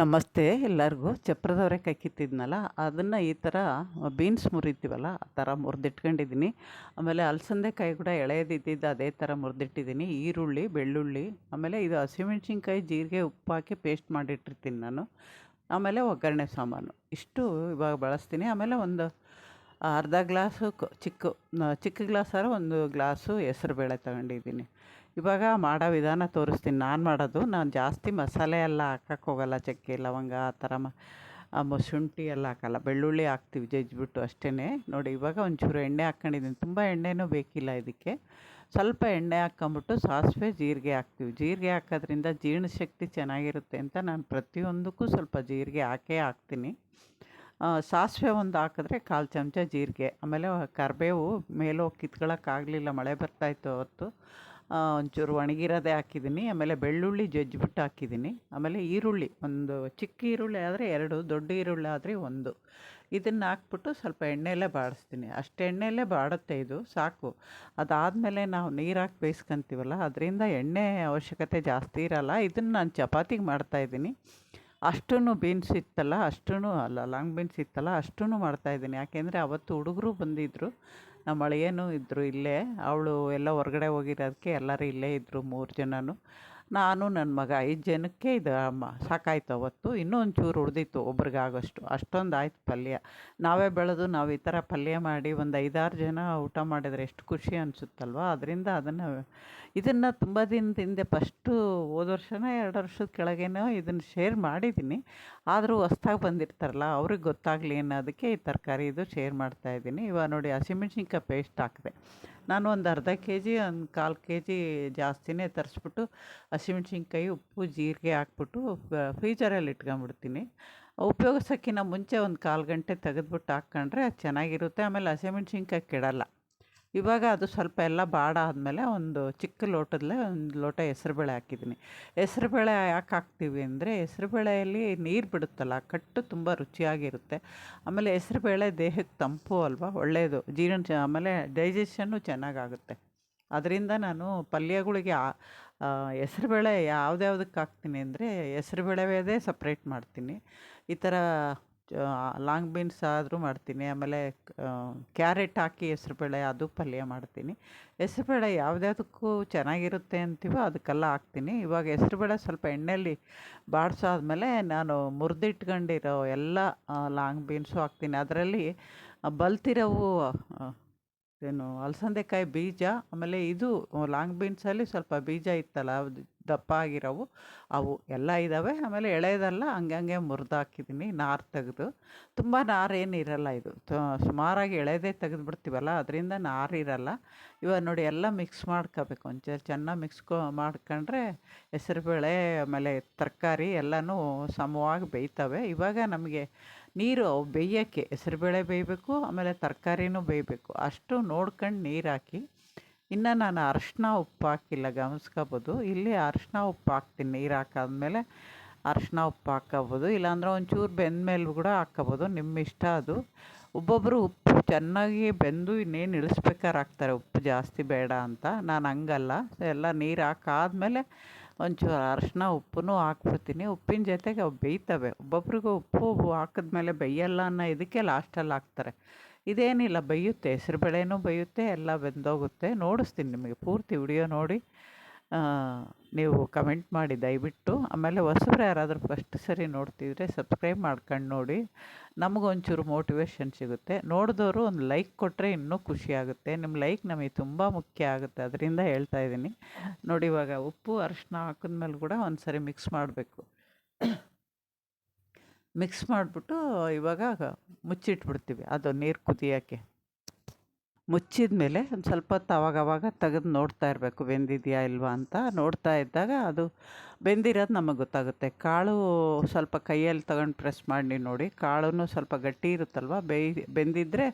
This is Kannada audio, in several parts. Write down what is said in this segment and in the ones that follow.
ನಮಸ್ತೆ ಎಲ್ಲರಿಗೂ. ಚಪ್ರದವರೆಕಾಯಿ ಕಿತ್ತಿದ್ನಲ್ಲ, ಅದನ್ನು ಈ ಥರ ಬೀನ್ಸ್ ಮುರಿತೀವಲ್ಲ, ಆ ಥರ ಮುರಿದಿಟ್ಕೊಂಡಿದ್ದೀನಿ ಆಮೇಲೆ ಅಲಸಂದೆಕಾಯಿ ಕೂಡ ಎಳೆಯದಿದ್ದಿದ್ದು ಅದೇ ಥರ ಮುರಿದಿಟ್ಟಿದ್ದೀನಿ ಈರುಳ್ಳಿ, ಬೆಳ್ಳುಳ್ಳಿ, ಆಮೇಲೆ ಇದು ಹಸಿಮೆಣ್ಸಿನ್ಕಾಯಿ ಜೀರಿಗೆ ಉಪ್ಪು ಹಾಕಿ ಪೇಸ್ಟ್ ಮಾಡಿಟ್ಟಿರ್ತೀನಿ ನಾನು. ಆಮೇಲೆ ಒಗ್ಗರಣೆ ಸಾಮಾನು. ಇಷ್ಟು ಇವಾಗ ಬಳಸ್ತೀನಿ. ಆಮೇಲೆ ಒಂದು ಅರ್ಧ ಗ್ಲಾಸು ಚಿಕ್ಕ ಚಿಕ್ಕ ಗ್ಲಾಸಾರ ಒಂದು ಗ್ಲಾಸು ಹೆಸ್ರುಬೇಳೆ ತಗೊಂಡಿದ್ದೀನಿ. ಇವಾಗ ಮಾಡೋ ವಿಧಾನ ತೋರಿಸ್ತೀನಿ. ನಾನು ಮಾಡೋದು, ನಾನು ಜಾಸ್ತಿ ಮಸಾಲೆ ಎಲ್ಲ ಹಾಕಕ್ಕೆ ಹೋಗಲ್ಲ ಚಕ್ಕೆ, ಲವಂಗ, ಆ ಥರ ಮ ಶುಂಠಿ ಎಲ್ಲ ಹಾಕಲ್ಲ. ಬೆಳ್ಳುಳ್ಳಿ ಹಾಕ್ತೀವಿ, ಜಜ್ಜಿಬಿಟ್ಟು ಅಷ್ಟೇ ನೋಡಿ, ಇವಾಗ ಒಂಚೂರು ಎಣ್ಣೆ ಹಾಕ್ಕೊಂಡಿದ್ದೀನಿ. ತುಂಬ ಎಣ್ಣೆನೂ ಬೇಕಿಲ್ಲ ಇದಕ್ಕೆ. ಸ್ವಲ್ಪ ಎಣ್ಣೆ ಹಾಕ್ಕೊಂಬಿಟ್ಟು ಸಾಸಿವೆ, ಜೀರಿಗೆ ಹಾಕ್ತೀವಿ. ಜೀರಿಗೆ ಹಾಕೋದ್ರಿಂದ ಜೀರ್ಣಶಕ್ತಿ ಚೆನ್ನಾಗಿರುತ್ತೆ ಅಂತ ನಾನು ಪ್ರತಿಯೊಂದಕ್ಕೂ ಸ್ವಲ್ಪ ಜೀರಿಗೆ ಹಾಕೇ ಹಾಕ್ತೀನಿ. ಸಾಸಿವೆ ಒಂದು ಹಾಕಿದ್ರೆ ಕಾಲು ಚಮಚ ಜೀರಿಗೆ. ಆಮೇಲೆ ಕರಿಬೇವು ಮೇಲೋಗಿ ಕಿತ್ಕೊಳ್ಳೋಕ್ಕಾಗಲಿಲ್ಲ ಮಳೆ ಬರ್ತಾಯಿತ್ತು ಅವತ್ತು. ಒಂಚೂರು ಒಣಗಿರೋದೇ ಹಾಕಿದ್ದೀನಿ. ಆಮೇಲೆ ಬೆಳ್ಳುಳ್ಳಿ ಜಜ್ಜಿಬಿಟ್ಟು ಹಾಕಿದ್ದೀನಿ. ಆಮೇಲೆ ಈರುಳ್ಳಿ, ಒಂದು ಚಿಕ್ಕ ಈರುಳ್ಳಿ ಆದರೆ ಎರಡು, ದೊಡ್ಡ ಈರುಳ್ಳಿ ಆದರೆ ಒಂದು. ಇದನ್ನು ಹಾಕ್ಬಿಟ್ಟು ಸ್ವಲ್ಪ ಎಣ್ಣೆಯಲ್ಲೇ ಬಾಡಿಸ್ತೀನಿ. ಅಷ್ಟು ಎಣ್ಣೆಯಲ್ಲೇ ಬಾಡುತ್ತೆ ಇದು, ಸಾಕು. ಅದಾದಮೇಲೆ ನಾವು ನೀರು ಹಾಕಿ ಬೇಯಿಸ್ಕೊಂತೀವಲ್ಲ, ಅದರಿಂದ ಎಣ್ಣೆ ಅವಶ್ಯಕತೆ ಜಾಸ್ತಿ ಇರಲ್ಲ. ಇದನ್ನು ನಾನು ಚಪಾತಿಗೆ ಮಾಡ್ತಾಯಿದ್ದೀನಿ ಅಷ್ಟೂ ಬೀನ್ಸ್ ಇತ್ತಲ್ಲ ಅಷ್ಟೂ ಅಲ್ಲ ಲಾಂಗ್ ಬೀನ್ಸ್ ಇತ್ತಲ್ಲ ಅಷ್ಟೂ ಮಾಡ್ತಾಯಿದ್ದೀನಿ ಯಾಕೆಂದರೆ ಅವತ್ತು ಹುಡುಗರು ಬಂದಿದ್ದರು ನಮ್ಮ ಅಳಿಯನೂ ಇದ್ದರು ಇಲ್ಲೇ. ಅವಳು ಎಲ್ಲ ಹೊರಗಡೆ ಹೋಗಿರೋದಕ್ಕೆ ಎಲ್ಲರೂ ಇಲ್ಲೇ ಇದ್ದರು ಮೂರು ಜನನು. ನಾನು ನನ್ನ ಮಗ ಐದು ಜನಕ್ಕೆ ಇದು ಮ ಸಾಕಾಯ್ತು ಅವತ್ತು. ಇನ್ನೂ ಒಂಚೂರು ಉಳಿದಿತ್ತು ಒಬ್ರಿಗೆ ಆಗೋಷ್ಟು ಅಷ್ಟೊಂದು ಆಯ್ತು ಪಲ್ಯ. ನಾವೇ ಬೆಳೆದು ನಾವು ಈ ಥರ ಪಲ್ಯ ಮಾಡಿ ಒಂದು ಐದಾರು ಜನ ಊಟ ಮಾಡಿದರೆ ಎಷ್ಟು ಖುಷಿ ಅನಿಸುತ್ತಲ್ವ? ಅದರಿಂದ ಅದನ್ನು ಇದನ್ನು ತುಂಬ ದಿನದ ಹಿಂದೆ ಫಸ್ಟು ಹೋದ ವರ್ಷನೋ ಎರಡು ವರ್ಷದ ಕೆಳಗೇನೋ ಇದನ್ನು ಶೇರ್ ಮಾಡಿದ್ದೀನಿ ಆದರೂ ಹೊಸ್ದಾಗಿ ಬಂದಿರ್ತಾರಲ್ಲ, ಅವ್ರಿಗೆ ಗೊತ್ತಾಗಲಿ ಅನ್ನೋದಕ್ಕೆ ಈ ತರಕಾರಿ ಇದು ಶೇರ್ ಮಾಡ್ತಾಯಿದ್ದೀನಿ ಇವಾಗ ನೋಡಿ ಹಸಿಮೆಣ್ಸಿನ್ಕಾಯಿ ಪೇಸ್ಟ್ ಹಾಕಿದೆ. ನಾನು ಒಂದು ಅರ್ಧ ಕೆ ಜಿ ಒಂದು ಕಾಲು ಕೆ ಜಿ ಜಾಸ್ತಿನೇ ತರಿಸ್ಬಿಟ್ಟು, ಹಸಿಮೆಣ್ಸಿನ್ಕಾಯಿ, ಉಪ್ಪು, ಜೀರಿಗೆ ಹಾಕ್ಬಿಟ್ಟು ಫ್ರೀಜರಲ್ಲಿ ಇಟ್ಕೊಂಬಿಡ್ತೀನಿ ಉಪಯೋಗಿಸೋಕ್ಕಿಂತ ಮುಂಚೆ ಒಂದು ಕಾಲು ಗಂಟೆ ತೆಗೆದ್ಬಿಟ್ಟು ಹಾಕ್ಕೊಂಡ್ರೆ ಅದು ಚೆನ್ನಾಗಿರುತ್ತೆ. ಆಮೇಲೆ ಹಸಿಮೆಣ್ಸಿನ್ಕಾಯಿ ಕೆಡಲ್ಲ. ಇವಾಗ ಅದು ಸ್ವಲ್ಪ ಎಲ್ಲ ಬಾಡ ಆದಮೇಲೆ ಒಂದು ಚಿಕ್ಕ ಲೋಟದಲ್ಲೇ ಒಂದು ಲೋಟ ಹೆಸ್ರುಬೇಳೆ ಹಾಕಿದ್ದೀನಿ. ಹೆಸ್ರುಬೇಳೆ ಯಾಕೆ ಹಾಕ್ತೀವಿ ಅಂದರೆ ಹೆಸ್ರುಬೇಳೆಯಲ್ಲಿ ನೀರು ಬಿಡುತ್ತಲ್ಲ, ಕಟ್ಟು ತುಂಬ ರುಚಿಯಾಗಿರುತ್ತೆ. ಆಮೇಲೆ ಹೆಸ್ರುಬೇಳೆ ದೇಹಕ್ಕೆ ತಂಪು ಅಲ್ವಾ, ಒಳ್ಳೆಯದು. ಜೀರ್ಣ ಆಮೇಲೆ ಡೈಜೆಷನ್ನು ಚೆನ್ನಾಗಾಗುತ್ತೆ. ಅದರಿಂದ ನಾನು ಪಲ್ಯಗಳಿಗೆ ಹೆಸ್ರುಬೇಳೆ ಯಾವುದ್ಯಾವ್ದಕ್ಕೆ ಹಾಕ್ತೀನಿ ಅಂದರೆ ಹೆಸ್ರುಬೇಳೆದೇ ಸಪ್ರೇಟ್ ಮಾಡ್ತೀನಿ. ಈ ಥರ ಲಾಂಗ್ ಬೀನ್ಸ್ ಆದರೂ ಮಾಡ್ತೀನಿ. ಆಮೇಲೆ ಕ್ಯಾರೆಟ್ ಹಾಕಿ ಹೆಸ್ರುಬೇಳೆ ಅದು ಪಲ್ಯ ಮಾಡ್ತೀನಿ. ಹೆಸ್ರುಬೇಳೆ ಯಾವುದ್ಯಾವುದಕ್ಕೂ ಚೆನ್ನಾಗಿರುತ್ತೆ ಅಂತೀವೋ ಅದಕ್ಕೆಲ್ಲ ಹಾಕ್ತೀನಿ. ಇವಾಗ ಹೆಸ್ರುಬೇಳೆ ಸ್ವಲ್ಪ ಎಣ್ಣೆಯಲ್ಲಿ ಬಾಡಿಸಾದ್ಮೇಲೆ ನಾನು ಮುರಿದಿಟ್ಕೊಂಡಿರೋ ಎಲ್ಲ ಲಾಂಗ್ ಬೀನ್ಸು ಹಾಕ್ತೀನಿ. ಅದರಲ್ಲಿ ಬಲ್ತಿರೋವು ಏನು ಅಲಸಂದೆಕಾಯಿ ಬೀಜ, ಆಮೇಲೆ ಇದು ಲಾಂಗ್ ಬೀನ್ಸಲ್ಲಿ ಸ್ವಲ್ಪ ಬೀಜ ಇತ್ತಲ್ಲ ದಪ್ಪ ಆಗಿರೋವು ಅವು ಎಲ್ಲ ಇದ್ದಾವೆ ಆಮೇಲೆ ಎಳೆದೆಲ್ಲ ಹಂಗಂಗೆ ಮುರಿದು ಹಾಕಿದ್ದೀನಿ ನಾರು ತೆಗೆದು. ತುಂಬ ನಾರು ಇರಲ್ಲ ಇದು. ಸುಮಾರಾಗಿ ಎಳೆದೇ ತೆಗೆದುಬಿಡ್ತೀವಲ್ಲ, ಅದರಿಂದ ನಾರು ಇರಲ್ಲ. ಇವಾಗ ನೋಡಿ ಎಲ್ಲ ಮಿಕ್ಸ್ ಮಾಡ್ಕೋಬೇಕು. ಒಂಚೂರು ಚೆನ್ನಾಗಿ ಮಿಕ್ಸ್ ಮಾಡ್ಕೊಂಡ್ರೆ ಹೆಸರುಬೇಳೆ, ಆಮೇಲೆ ತರಕಾರಿ ಎಲ್ಲನೂ ಸಮವಾಗಿ ಬೇಯ್ತವೆ. ಇವಾಗ ನಮಗೆ ನೀರು ಬೇಯೋಕ್ಕೆ ಹೆಸರುಬೇಳೆ ಬೇಯಬೇಕು, ಆಮೇಲೆ ತರಕಾರಿನೂ ಬೇಯಬೇಕು. ಅಷ್ಟು ನೋಡ್ಕೊಂಡು ನೀರು ಹಾಕಿ ಇನ್ನು ನಾನು ಅರಶಿನ ಉಪ್ಪು ಹಾಕಿಲ್ಲ, ಗಮನಿಸ್ಕೋಬೋದು. ಇಲ್ಲಿ ಅರಶಿನ ಉಪ್ಪು ಹಾಕ್ತೀನಿ, ನೀರು ಹಾಕಾದ್ಮೇಲೆ ಅರಶಿನ ಉಪ್ಪು ಹಾಕ್ಕೋಬೋದು. ಇಲ್ಲಾಂದ್ರೆ ಒಂಚೂರು ಬೆಂದಮೇಲೆ ಕೂಡ ಹಾಕ್ಕೋಬೋದು. ನಿಮ್ಮ ಇಷ್ಟ ಅದು. ಒಬ್ಬೊಬ್ಬರು ಉಪ್ಪು ಚೆನ್ನಾಗಿ ಬೆಂದು ಇನ್ನೇನು ಇಳಿಸ್ಬೇಕಾದ್ರೆ ಹಾಕ್ತಾರೆ ಉಪ್ಪು ಜಾಸ್ತಿ ಬೇಡ ಅಂತ. ನಾನು ಹಂಗಲ್ಲ. ಎಲ್ಲ ನೀರು ಹಾಕಾದ್ಮೇಲೆ ಒಂಚೂರು ಅರಶಿನ ಉಪ್ಪನ್ನು ಹಾಕ್ಬಿಡ್ತೀನಿ. ಉಪ್ಪಿನ ಜೊತೆಗೆ ಅವು ಬೇಯ್ತವೆ. ಒಬ್ಬೊಬ್ರಿಗೂ ಉಪ್ಪು ಹಾಕಿದ್ಮೇಲೆ ಬೇಯಲ್ಲ ಅನ್ನೋ ಇದಕ್ಕೆ ಲಾಸ್ಟಲ್ಲಿ ಹಾಕ್ತಾರೆ. ಇದೇನಿಲ್ಲ, ಬೇಯುತ್ತೆ ಹೆಸ್ರುಬೇಳೆನೂ ಬೈಯುತ್ತೆ, ಎಲ್ಲ ಬೆಂದೋಗುತ್ತೆ. ನೋಡಿಸ್ತೀನಿ ನಿಮಗೆ ಪೂರ್ತಿ ವಿಡಿಯೋ ನೋಡಿ. ನೀವು ಕಮೆಂಟ್ ಮಾಡಿ ದಯವಿಟ್ಟು. ಆಮೇಲೆ ಹೊಸಬ್ರು ಯಾರಾದರೂ ಫಸ್ಟ್ ಸರಿ ನೋಡ್ತಿದ್ರೆ ಸಬ್ಸ್ಕ್ರೈಬ್ ಮಾಡ್ಕೊಂಡು ನೋಡಿ. ನಮಗೊಂಚೂರು ಮೋಟಿವೇಶನ್ ಸಿಗುತ್ತೆ. ನೋಡಿದವರು ಒಂದು ಲೈಕ್ ಕೊಟ್ಟರೆ ಇನ್ನೂ ಖುಷಿ ಆಗುತ್ತೆ. ನಿಮ್ಮ ಲೈಕ್ ನಮಗೆ ತುಂಬ ಮುಖ್ಯ ಆಗುತ್ತೆ. ಅದರಿಂದ ಹೇಳ್ತಾ ಇದ್ದೀನಿ. ನೋಡಿ, ಇವಾಗ ಉಪ್ಪು ಅರಿಶಿನ ಹಾಕಿದ್ಮೇಲೆ ಕೂಡ ಒಂದು ಸರಿ ಮಿಕ್ಸ್ ಮಾಡಬೇಕು. ಮಿಕ್ಸ್ ಮಾಡಿಬಿಟ್ಟು ಇವಾಗ ಮುಚ್ಚಿಟ್ಬಿಡ್ತೀವಿ. ಅದು ನೀರು ಕುದಿಯೋಕ್ಕೆ. ಮುಚ್ಚಿದ ಮೇಲೆ ಒಂದು ಸ್ವಲ್ಪ ಹೊತ್ತು ಅವಾಗವಾಗ ಅವಾಗ ತೆಗೆದು ನೋಡ್ತಾ ಇರಬೇಕು, ಬೆಂದಿದೆಯಾ ಇಲ್ವಾ? ಅಂತ ನೋಡ್ತಾ ಇದ್ದಾಗ ಅದು ಬೆಂದಿರೋದು ನಮಗೆ ಗೊತ್ತಾಗುತ್ತೆ. ಕಾಳು ಸ್ವಲ್ಪ ಕೈಯಲ್ಲಿ ತಗೊಂಡು ಪ್ರೆಸ್ ಮಾಡಿ ನೋಡಿ. ಕಾಳು ಸ್ವಲ್ಪ ಗಟ್ಟಿ ಇರುತ್ತಲ್ವ? ಬೇಯ್ ಬೆಂದಿದ್ದರೆ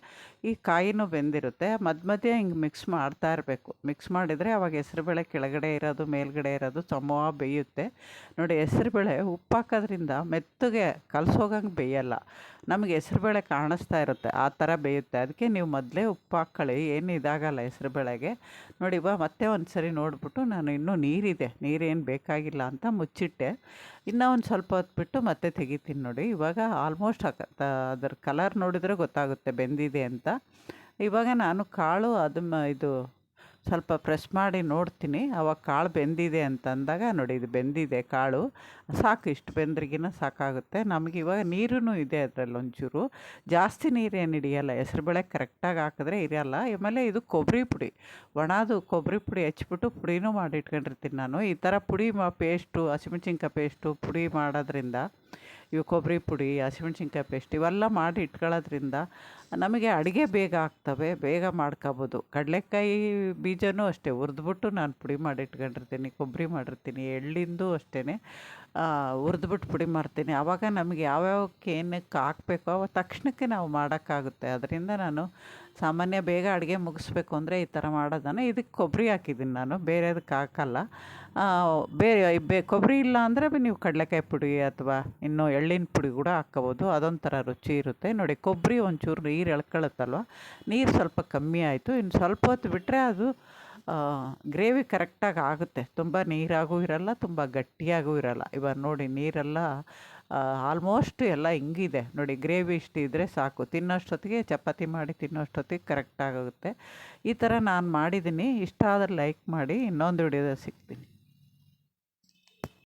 ಈ ಕಾಯಿನೂ ಬೆಂದಿರುತ್ತೆ. ಮಧ್ಯ ಮಧ್ಯೆ ಹಿಂಗೆ ಮಿಕ್ಸ್ ಮಾಡ್ತಾ ಇರಬೇಕು. ಮಿಕ್ಸ್ ಮಾಡಿದರೆ ಅವಾಗ ಹೆಸರುಬೇಳೆ ಕೆಳಗಡೆ ಇರೋದು, ಮೇಲ್ಗಡೆ ಇರೋದು ಸಮವಾಗಿ ಬೇಯುತ್ತೆ. ನೋಡಿ ಹೆಸರುಬೇಳೆ ಉಪ್ಪು ಹಾಕೋದ್ರಿಂದ ಮೆತ್ತಗೆ ಕಲಸೋಗಂಗೆ ಬೇಯಲ್ಲ. ನಮಗೆ ಹೆಸರುಬೇಳೆ ಕಾಣಿಸ್ತಾ ಇರುತ್ತೆ. ಆ ಥರ ಬೇಯುತ್ತೆ. ಅದಕ್ಕೆ ನೀವು ಮೊದಲೇ ಉಪ್ಪು ಹಾಕ್ಕೊಳ್ಳಿ. ಏನು ಇದಾಗಲ್ಲ ಹೆಸ್ರು ಬೇಳೆಗೆ ನೋಡಿ ಬಾ ಮತ್ತೆ ಒಂದು ಸರಿ ನೋಡಿಬಿಟ್ಟು ನಾನು ಇನ್ನೂ ನೀರಿದೆ. ನೀರೇನು ಬೇಕಾಗಿಲ್ಲ ಅಂತ. ಮುಚ್ಚಿಟ್ಟೆ. ಇನ್ನೂ ಒಂದು ಸ್ವಲ್ಪ ಹೊತ್ತು ಬಿಟ್ಟು ಮತ್ತೆ ತೆಗಿತೀನಿ ನೋಡಿ. ಇವಾಗ ಆಲ್ಮೋಸ್ಟ್ ಅದರ ಕಲರ್ ನೋಡಿದರೆ ಗೊತ್ತಾಗುತ್ತೆ ಬೆಂದಿದೆ ಅಂತ. ಇವಾಗ ನಾನು ಕಾಳು ಅದು ಇದು ಸ್ವಲ್ಪ ಪ್ರೆಸ್ ಮಾಡಿ ನೋಡ್ತೀನಿ. ಅವಾಗ ಕಾಳು ಬೆಂದಿದೆ ಅಂತಂದಾಗ ನೋಡಿ ಇದು ಬೆಂದಿದೆ ಕಾಳು. ಸಾಕು ಇಷ್ಟು ಬೆಂದ್ರಿಗಿನ ಸಾಕಾಗುತ್ತೆ. ನಮಗೆ ಇವಾಗ ನೀರೂ ಇದೆ ಅದರಲ್ಲಿ ಒಂಚೂರು. ಜಾಸ್ತಿ ನೀರೇನು ಹಿಡಿಯಲ್ಲ ಹೆಸರುಬೇಳೆ ಕರೆಕ್ಟಾಗಿ ಹಾಕಿದ್ರೆ ಇರೋಲ್ಲ ಆಮೇಲೆ ಇದು ಕೊಬ್ಬರಿ ಪುಡಿ. ಒಣದು ಕೊಬ್ಬರಿ ಪುಡಿ ಹಚ್ಬಿಟ್ಟು ಪುಡಿನೂ ಮಾಡಿ ಇಟ್ಕೊಂಡಿರ್ತೀನಿ ನಾನು. ಈ ಥರ ಪುಡಿ ಮಾ, ಪೇಸ್ಟು, ಹಸಿಮೆಣ್ಸಿನ್ಕಾಯಿ ಪೇಸ್ಟು ಪುಡಿ ಮಾಡೋದ್ರಿಂದ, ಇವು ಕೊಬ್ಬರಿ ಪುಡಿ, ಹಸಿಮೆಣ್ಸಿನ್ಕಾಯಿ ಪೇಸ್ಟ್ ಇವೆಲ್ಲ ಮಾಡಿ ಇಟ್ಕೊಳ್ಳೋದ್ರಿಂದ ನಮಗೆ ಅಡುಗೆ ಬೇಗ ಆಗ್ತವೆ. ಬೇಗ ಮಾಡ್ಕೋಬೋದು. ಕಡಲೆಕಾಯಿ ಬೀಜನೂ ಅಷ್ಟೇ, ಹುರಿದ್ಬಿಟ್ಟು ನಾನು ಪುಡಿ ಮಾಡಿ ಇಟ್ಕೊಂಡಿರ್ತೀನಿ ಕೊಬ್ಬರಿ ಮಾಡಿರ್ತೀನಿ, ಎಳ್ಳಿಂದು ಅಷ್ಟೇ ಹುರಿದ್ಬಿಟ್ಟು ಪುಡಿ ಮಾಡ್ತೀನಿ. ಆವಾಗ ನಮಗೆ ಯಾವ್ಯಾವಕ್ಕೆ ಏನಕ್ಕೆ ಹಾಕ್ಬೇಕೋ ಅವ ತಕ್ಷಣಕ್ಕೆ ನಾವು ಮಾಡೋಕ್ಕಾಗುತ್ತೆ. ಅದರಿಂದ ನಾನು ಸಾಮಾನ್ಯ ಬೇಗ ಅಡುಗೆ ಮುಗಿಸ್ಬೇಕು ಅಂದರೆ ಈ ಥರ ಮಾಡೋದನ್ನು. ಇದಕ್ಕೆ ಕೊಬ್ಬರಿ ಹಾಕಿದ್ದೀನಿ ನಾನು, ಬೇರೆದಕ್ಕೆ ಹಾಕಲ್ಲ. ಬೇರೆ ಬೇ, ಕೊಬ್ಬರಿ ಇಲ್ಲ ಅಂದರೆ ನೀವು ಕಡಲೆಕಾಯಿ ಪುಡಿ ಅಥವಾ ಇನ್ನು ಎಳ್ಳಿನ ಪುಡಿ ಕೂಡ ಹಾಕ್ಕೋಬೋದು ಅದೊಂಥರ ರುಚಿ ಇರುತ್ತೆ. ನೋಡಿ, ಕೊಬ್ಬರಿ ಒಂಚೂರು ನೀರು ಎಳ್ಕೊಳ್ಳುತ್ತಲ್ವ ನೀರು ಸ್ವಲ್ಪ ಕಮ್ಮಿ ಆಯಿತು. ಇನ್ನು ಸ್ವಲ್ಪ ಹೊತ್ತು ಬಿಟ್ಟರೆ ಅದು ಗ್ರೇವಿ ಕರೆಕ್ಟಾಗಿ ಆಗುತ್ತೆ. ತುಂಬ ನೀರಾಗೂ ಇರಲ್ಲ, ತುಂಬ ಗಟ್ಟಿಯಾಗೂ ಇರಲ್ಲ. ಇವಾಗ ನೋಡಿ, ನೀರೆಲ್ಲ ಆಲ್ಮೋಸ್ಟ್ ಎಲ್ಲ ಹಿಂಗಿದೆ. ನೋಡಿ ಗ್ರೇವಿ ಇಷ್ಟು ಇದ್ದರೆ ಸಾಕು. ತಿನ್ನೋಷ್ಟೊತ್ತಿಗೆ ಚಪಾತಿ ಮಾಡಿ ತಿನ್ನೋಷ್ಟೊತ್ತಿಗೆ ಕರೆಕ್ಟಾಗುತ್ತೆ ಈ ಥರ ನಾನು ಮಾಡಿದ್ದೀನಿ. ಇಷ್ಟ ಆದರೆ ಲೈಕ್ ಮಾಡಿ, ಇನ್ನೊಂದು ವಿಡಿಯೋದಲ್ಲಿ ಸಿಗ್ತೀನಿ.